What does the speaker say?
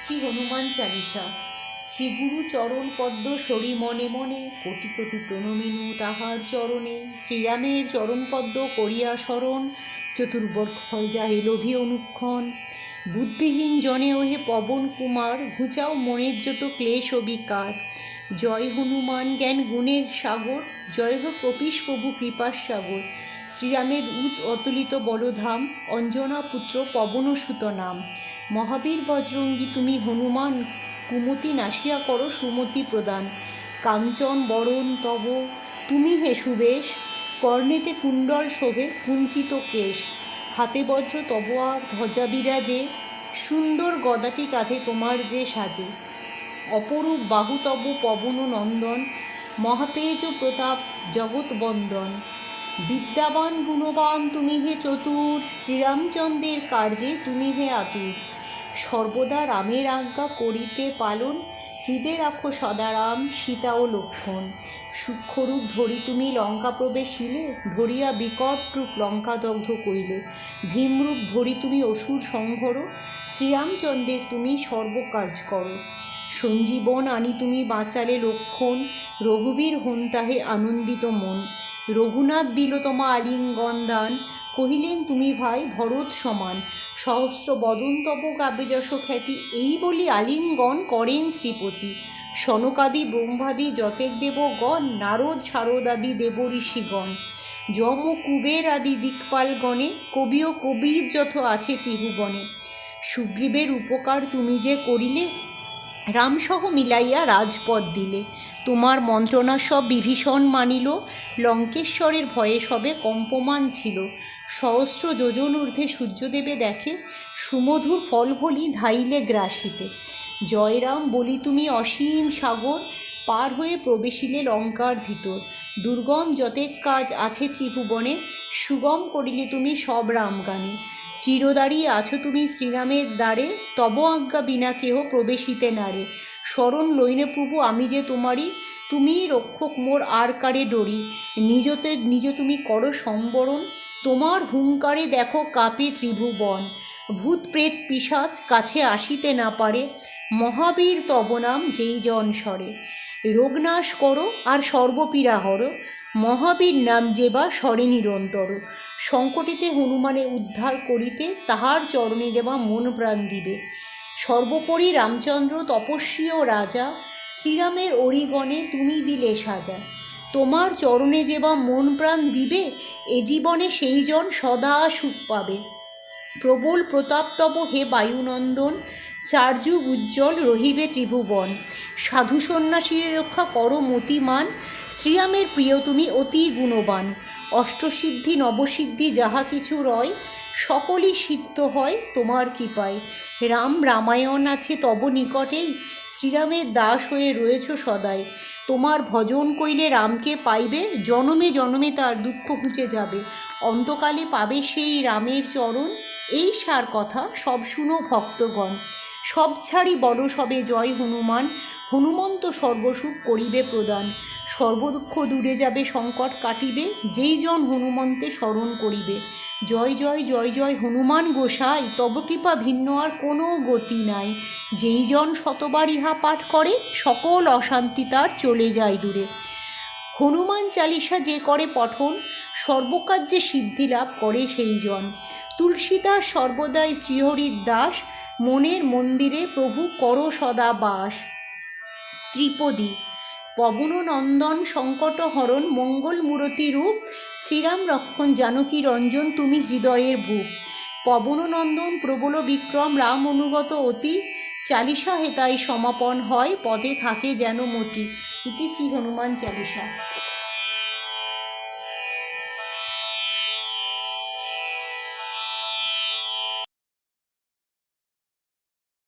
শ্রী হনুমান চালিসা। শ্রীগুরু চরণ পদ্ম সরি মনে মনে, কোটি কোটি প্রণমিনু তাহার চরণে। শ্রীরামের চরণ পদ্ম করিয়া স্মরণ চতুর্বর্গ ফল যাহে লোভী অনুক্ষণ। বুদ্ধিহীন জনে ওহে পবন কুমার, ঘুচাও মনের যত ক্লেশ ও বিকার জয় হনুমান জ্ঞান গুণের সাগর, জয় হোক কপিস প্রভু কৃপার সাগর। শ্রীরামের উদ অতুলিত বলধাম, অঞ্জনা পুত্র পবনসুত নাম। মহাবীর বজরঙ্গী তুমি হনুমান, কুমতি নাসিয়া করো সুমতি প্রদান। কাঞ্চন বরণ তব, তুমি হে সুবেশ, কর্ণেতে কুণ্ডল শোভে কুঞ্চিত কেশ। হাতে বজ্র, তব আর ধ্বজা বিরাজে, সুন্দর গদাটি কাঁধে তোমার যে সাজে। অপরূপ বাহুতব পবন নন্দন, মহাতেজ প্রতাপ জগৎ বন্দন। বিদ্যাবান, গুণবান, তুমি হে চতুর, শ্রীরামচন্দ্রের কার্যে তুমি হে আতুর। সর্বদা রামের আজ্ঞা করিতে পালন হৃদে রাখো সদারাম, সীতা ও লক্ষণ। সূক্ষ্মরূপ ধরি তুমি লঙ্কা প্রবেশিলে, ধরিয়া বিকট রূপ লঙ্কা দগ্ধ করিলে। ভীমরূপ ধরি তুমি অসুর সংঘর শ্রীরামচন্দ্রের তুমি সর্বকার্য করো। সঞ্জীবন আনি তুমি বাঁচালে লক্ষণ, রঘুবীর হন তাহে আনন্দিত মন। রঘুনাথ দিল তোমা আলিঙ্গন দান। কহিলেন, তুমি ভাই ভরত সমান। সহস্র বদন তব কাব্যে খ্যাতি, এই বলি আলিঙ্গন করেন শ্রীপতি। সনকাদি ব্রহ্মাদি যতেক দেবগণ নারদ শারদাদি দেব ঋষিগণ। যম কুবের আদি দিকপালগণে কবি ও কবির যত আছে ত্রিভুবনে। সুগ্রীবের উপকার তুমি যে করিলে রামসহ মিলাইয়া রাজপদ দিলে। তোমার মন্ত্রণা সব বিভীষণ মানিল। লঙ্কেশ্বরের ভয়ে সবে কম্পমান ছিল। সহস্র যোজন ঊর্ধ্বে সূর্যদেবে দেখে সুমধুর ফল ভলি ধাইলে গ্রাসিতে। জয়রাম, বলি তুমি অসীম সাগর, পার হয়ে প্রবেশিলে লঙ্কার ভিতর। দুর্গম যতেক কাজ আছে ত্রিভুবনে, সুগম করিলে তুমি সব রামগানে। চিরদাঁড়িয়ে আছো তুমি শ্রীরামের দ্বারে, তব আজ্ঞা বিনা কেহ প্রবেশিতে নারে। স্মরণ লইনে প্রভু আমি যে তোমারই তুমি রক্ষক মোর আর কারে ডরি। নিজতে, নিজ তুমি করো সম্বরণ, তোমার হুঙ্কারে দেখো কাপে ত্রিভুবন। ভূত প্রেত পিসাচ কাছে আসিতে না পারে মহাবীর তব নাম যেই জন স্বরে। রোগনাশ করো আর সর্বপীড়া হর। মহাবীর নাম যে বা স্বরে নিরন্তর। সংকটিতে হনুমানে উদ্ধার করিতে তাহার চরণে যেবা মন প্রাণ দিবে। সর্বোপরি রামচন্দ্র তপস্বী ও রাজা, শ্রীরামের অরিগণে তুমি দিলে সাজা। তোমার চরণে যেবা মন প্রাণ দিবে, এ জীবনে সেই জন সদা সুখ পাবে। প্রবল প্রতাপতব হে বায়ুনন্দন, চার্যু উজ্জ্বল রহিবে ত্রিভুবন। সাধু সন্ন্যাসীর রক্ষা করো মতিমান, শ্রীরামের প্রিয় তুমি অতি গুণবান। অষ্টসিদ্ধি, নবসিদ্ধি যাহা কিছু রয় সকলই সিদ্ধ হয় তোমার কৃপায়। রাম রামায়ণ আছে তব নিকটেই। শ্রীরামের দাস হয়ে রয়েছ সদাই। তোমার ভজন কইলে রামকে পাইবে, জনমে জনমে তার দুঃখ ঘুচে যাবে। অন্তকালে পাবে সেই রামের চরণ। এই সার কথা সব শুনো ভক্তগণ। সব ছাড়ি বড় সবে জয় হনুমান, হনুমন্ত সর্বসুখ করিবে প্রদান। সর্বদুঃখ দূরে যাবে, সংকট কাটিবে, যেই জন হনুমন্তে স্মরণ করিবে। জয় জয় জয় জয় হনুমান গোসাই, তব কৃপা ভিন্ন আর কোনো গতি নাই। যেই জন শতবার ইহা পাঠ করে, সকল অশান্তি তার চলে যায় দূরে। হনুমান চালিসা যে করে পঠন, সর্বকার্যে সিদ্ধি লাভ করে সেই জন। তুলসীদাস সর্বদাই শ্রীহরির দাস, মনের মন্দিরে প্রভু কর সদা বাস। ত্রিপদী পবন পবননন্দন সংকটহরণ মঙ্গল মূরতি রূপ, শ্রীরাম রক্ষণ জানকী রঞ্জন তুমি হৃদয়ের ভূপ। পবননন্দন প্রবল বিক্রম রাম অনুগত অতি, চালিসা হেতায় সমাপন হয় পদে থাকে যেন মতি। ইতি শ্রী হনুমান চালিসা।